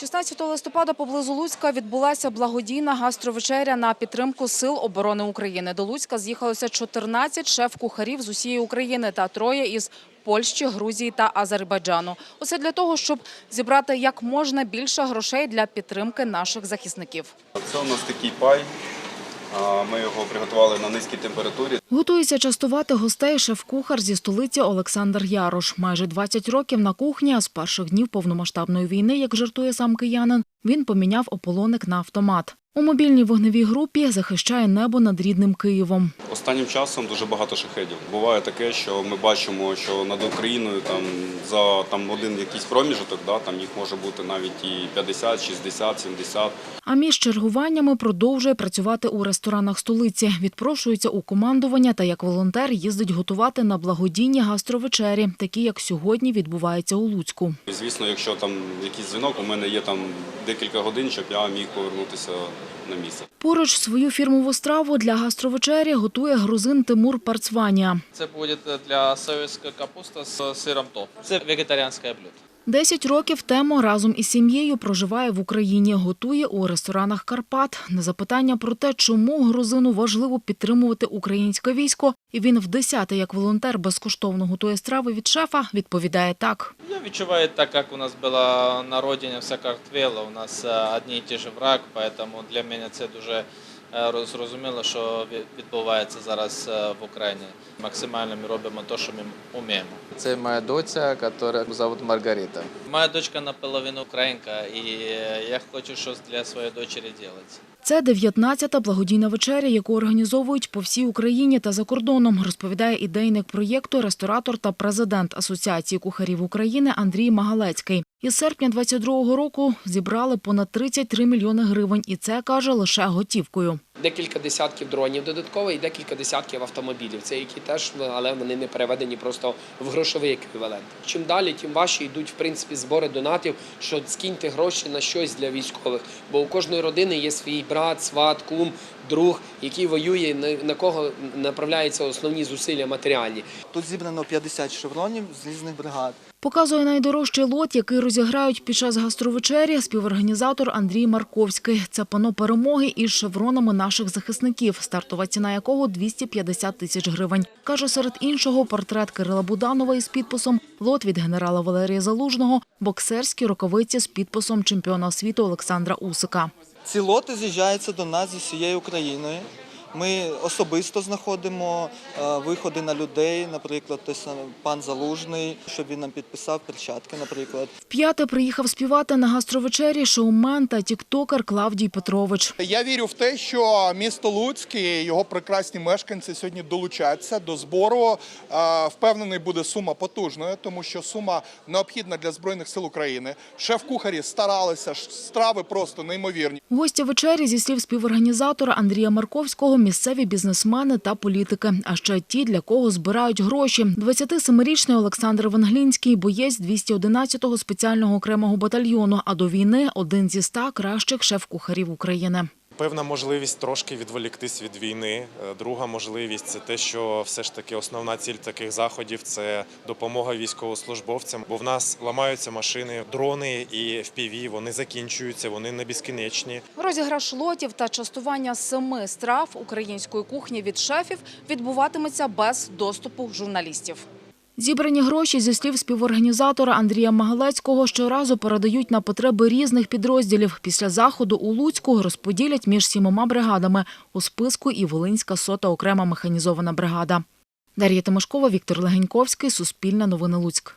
16 листопада поблизу Луцька відбулася благодійна гастровечеря на підтримку Сил оборони України. До Луцька з'їхалося 14 шеф-кухарів з усієї України та троє із Польщі, Грузії та Азербайджану. Усе для того, щоб зібрати як можна більше грошей для підтримки наших захисників. Це у нас такий пай. Ми його приготували на низькій температурі. Готується частувати гостей шеф-кухар зі столиці Олександр Ярош. Майже 20 років на кухні, а з перших днів повномасштабної війни, як жартує сам киянин, він поміняв ополоник на автомат. У мобільній вогневій групі захищає небо над рідним Києвом. Останнім часом дуже багато шахедів. Буває таке, що ми бачимо, що над Україною там за там один якийсь проміжок, да, там їх може бути навіть і 50, 60, 70. А між чергуваннями продовжує працювати у ресторанах столиці. Відпрошується у командування та як волонтер їздить готувати на благодійні гастровечері, такі як сьогодні відбувається у Луцьку. І, звісно, якщо там якийсь дзвінок, у мене є там декілька годин, щоб я міг повернутися на місце. Поруч свою фірмову страву для гастровечері готує грузин Тимур Парцванія. Це буде для советська капуста з сиром топ. Це вегетаріанське блюдо. Десять років Темо разом із сім'єю проживає в Україні, готує у ресторанах Карпат. На запитання про те, чому грузину важливо підтримувати українське військо, і він в десяте як волонтер безкоштовно готує страви від шефа, відповідає так. Я відчуваю так, як у нас була на родині картвела, у нас е, одні і ті ж враг, тому для мене це дуже зрозуміло, що відбувається зараз е, в Україні. Максимально ми робимо те, що ми вміємо. Це моя доця, яка зовут Маргарита. Моя дочка наполовину українка, і е, я хочу щось для своєї дочері робити. Це 19-та благодійна вечеря, яку організовують по всій Україні та за кордоном, розповідає ідейник проєкту, ресторатор та президент Асоціації кухарів України Андрій Магалецький. Із серпня 22-го року зібрали понад 33 мільйони гривень, і це каже лише готівкою. декілька десятків дронів додатково і декілька десятків автомобілів. Це які теж, але вони не переведені просто в грошовий еквівалент. Чим далі, тим важче йдуть в принципі збори донатів, що скиньте гроші на щось для військових. Бо у кожної родини є свій брат, сват, кум, друг, який воює, на- на кого направляються основні зусилля матеріальні. Тут зібрано 50 шевронів з різних бригад. Показує найдорожчий лот, який розіграють під час гастровечері, співорганізатор Андрій Марковський. Це пано перемоги із шевронами наших захисників, стартова ціна якого 250 тисяч гривень. Каже, серед іншого портрет Кирила Буданова із підписом, лот від генерала Валерія Залужного, боксерські рукавиці з підписом чемпіона світу Олександра Усика. Ці лоти з'їжджаються до нас зі усієї України. Ми особисто знаходимо е, виходи на людей, наприклад, той пан Залужний, щоб він нам підписав перчатки, наприклад. Вп'яте приїхав співати на гастровечері шоумен та тіктокер Клавдій Петрович. Я вірю в те, що місто Луцьк і його прекрасні мешканці сьогодні долучаться до збору. Е, Впевнений, буде сума потужною, тому що сума необхідна для збройних сил України. Шеф-кухарі старалися, страви просто неймовірні. Гості вечері, зі слів співорганізатора Андрія Марковського, місцеві бізнесмени та політики. А ще ті, для кого збирають гроші. 27-річний Олександр Ванглінський – боєць 211-го спеціального окремого батальйону, а до війни – один зі ста кращих шеф-кухарів України. Певна можливість трошки відволіктись від війни. Е, Друга можливість це те, що все ж таки основна ціль таких заходів це допомога військовослужбовцям. Бо в нас ламаються машини, дрони і FPV, вони закінчуються, вони не безкінечні. Розіграш лотів та частування семи страв української кухні від шефів відбуватиметься без доступу журналістів. Зібрані гроші, зі слів співорганізатора Андрія Магалецького, щоразу передають на потреби різних підрозділів. Після заходу у Луцьку розподілять між сімома бригадами. У списку і Волинська сота окрема механізована бригада. Дар'я Тимошкова, Віктор Легеньковський, Суспільне новини Луцьк.